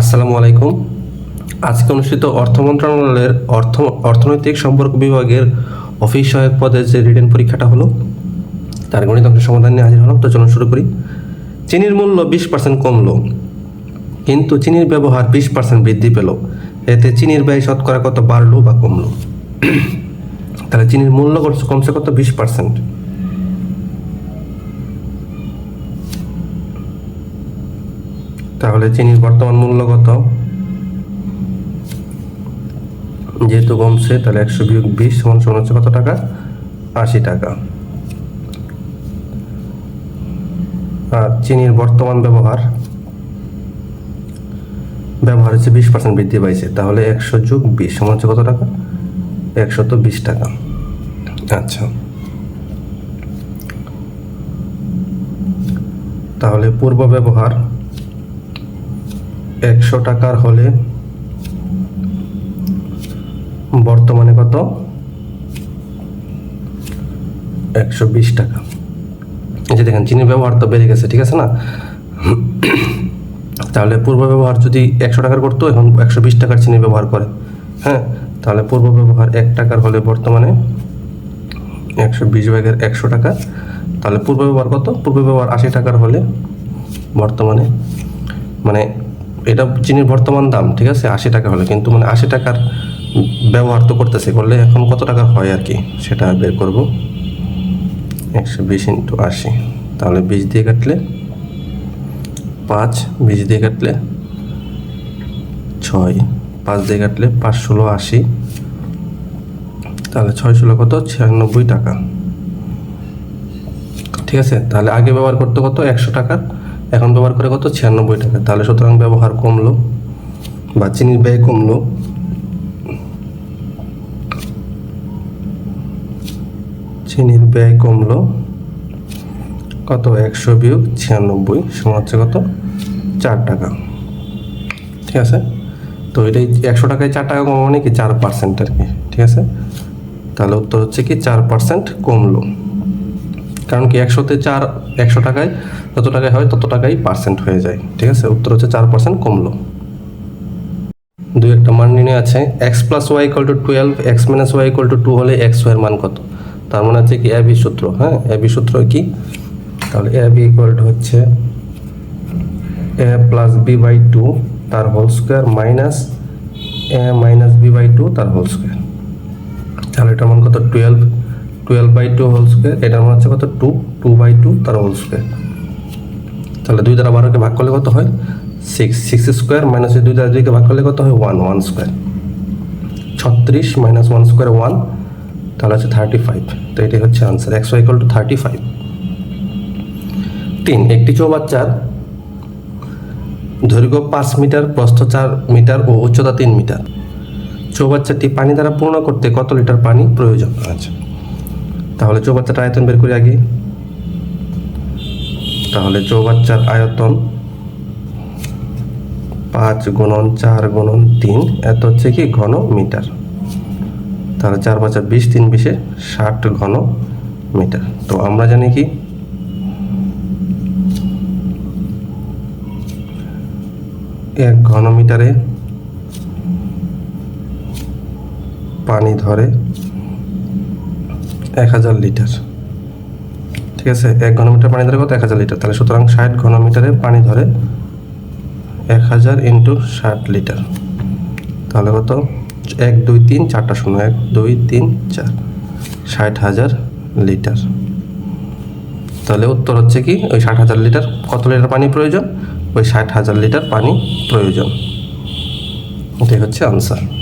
আসসালামু আলাইকুম। আজকে অনুষ্ঠিত অর্থ মন্ত্রণালয়ের অর্থ, অর্থনৈতিক সম্পর্ক বিভাগের অফিস সহায়ক পদে যে রিটেন পরীক্ষাটা হলো, তার গণিত অংশের সমাধান নিয়ে হাজির হলাম। তো চলুন শুরু করি। চিনির মূল্য বিশ পার্সেন্ট কমলো, কিন্তু চিনির ব্যবহার বিশ পার্সেন্ট বৃদ্ধি পেল। এতে চিনির ব্যয় শতকরা কত বাড়লো বা কমলো? তাহলে চিনির মূল্য কমছে কত? বিশ পার্সেন্ট তাহলে চিনির বর্তমান মূল্য কত? যেহেতু কমছে, তাহলে একশো বিয়োগ বিশ সমান সমান হচ্ছে কত টাকা? আশি টাকা। আর চিনির বর্তমান ব্যবহার? ব্যবহার হচ্ছে বিশ পার্সেন্ট বৃদ্ধি পাইছে। তাহলে একশো যোগ বিশ সমান হচ্ছে কত টাকা? একশো তো বিশ টাকা। আচ্ছা। তাহলে পূর্ব ব্যবহার একশো টাকার হলে বর্তমানে কত? একশো বিশ টাকা। এই যে দেখেন চিনির ব্যবহার তো বেড়ে গেছে, ঠিক আছে না? তাহলে পূর্ব ব্যবহার যদি একশো টাকার করতো, এখন একশো বিশ টাকার চিনি ব্যবহার করে। হ্যাঁ? তাহলে পূর্ব ব্যবহার এক টাকার হলে বর্তমানে একশো বিশ ভাগের একশো টাকা। তাহলে পূর্ব ব্যবহার কত? পূর্ব ব্যবহার আশি টাকার হলে বর্তমানে মানে এটা চিনির বর্তমান দাম, ঠিক আছে? আশি টাকা হলে। কিন্তু মানে আশি টাকার ব্যবহার তো করতেছে, করলে এখন কত টাকা হয় আর কি? সেটা বের করব। একশো বিশ ইন্টু আশি। তাহলে বিশ দিয়ে কাটলে পাঁচ, বিশ দিয়ে কাটলে ছয়, পাঁচ দিয়ে কাটলে পাঁচ ষোলো আশি। তাহলে ছয় ষোলো কত? ছিয়ানব্বই টাকা। ঠিক আছে? তাহলে আগে ব্যবহার করতে কত? একশো টাকা। এখন ব্যবহার করে কত? ছিয়ানব্বই টাকা। তাহলে সুতরাং ব্যবহার কমলো বা চিনির ব্যয় কমলো। চিনির ব্যয় কমলো কত? একশো বিয়োগ ছিয়ানব্বই সমান হচ্ছে কত? চার টাকা। ঠিক আছে? তো এটাই একশো টাকায় চার টাকা কম মানে কি? চার পার্সেন্ট আর কি। ঠিক আছে? তাহলে উত্তর হচ্ছে কি? চার পার্সেন্ট কমলো। কারণ কি একশোতে চার একশো টাকায় যত টাকায় হয় তত টাকাই পার্সেন্ট হয়ে যায়, ঠিক আছে? উত্তর হচ্ছে চার পার্সেন্ট কমলো। দুই একটা মান নির্ণয় আছে x plus y equal to twelve x minus y equal to two হলে এক্স ওয়াইয়ের মান কত? তার মানে হচ্ছে কি এ বি সূত্র হ্যাঁ? এ বি সূত্র কি? তাহলে এ বি ইকুয়াল টু হচ্ছে a plus b by two তার whole square minus a minus b by two তার হোল স্কোয়ার তাহলে এটার মান কত? Twelve twelve by two whole square এটার মান হচ্ছে কত? Two two by two whole whole square তাহলে দুই দ্বারা বারোকে ভাগ করলে কত হয়? সিক্স সিক্স স্কোয়ার মাইনাস দুই দ্বারা দুইকে ভাগ করলে কত হয়? ওয়ান ওয়ান স্কোয়ার ছত্রিশ মাইনাস ওয়ান স্কোয়ার ওয়ান তাহলে হচ্ছে থার্টি ফাইভ তো এটাই হচ্ছে answer y equal to thirty five তিন, একটি চৌবাচ্চার দৈর্ঘ্য পাঁচ মিটার, প্রস্থ চার মিটার ও উচ্চতা তিন মিটার। চৌবাচ্চাটি পানি দ্বারা পূর্ণ করতে কত লিটার পানি প্রয়োজন? আচ্ছা। তাহলে চৌবাচ্চাটা আয়তন বের করি আগে। তাহলে চৌবাচ্চার আয়তন পাঁচ গুণন চার গুণন তিন, এত হচ্ছে কি ঘন মিটার তাহলে চার পাঁচা বিশ, তিন বিশে ষাট ঘন মিটার তো আমরা জানি কি? এক ঘন মিটারে পানি ধরে এক হাজার লিটার। ঠিক আছে? এক ঘনমিটার পানি ধরে কত? এক হাজার লিটার। তাহলে সুতরাং ষাট ঘনমিটারে পানি ধরে এক হাজার ইন্টু ষাট লিটার। তাহলে কত? এক, দুই, তিন, চারটা শূন্য। এক, দুই, তিন, চার। ষাট হাজার লিটার। তাহলে উত্তর হচ্ছে কি? ওই ষাট হাজার লিটার কত লিটার পানি প্রয়োজন? ওই ষাট হাজার লিটার পানি প্রয়োজন। এটাই হচ্ছে আনসার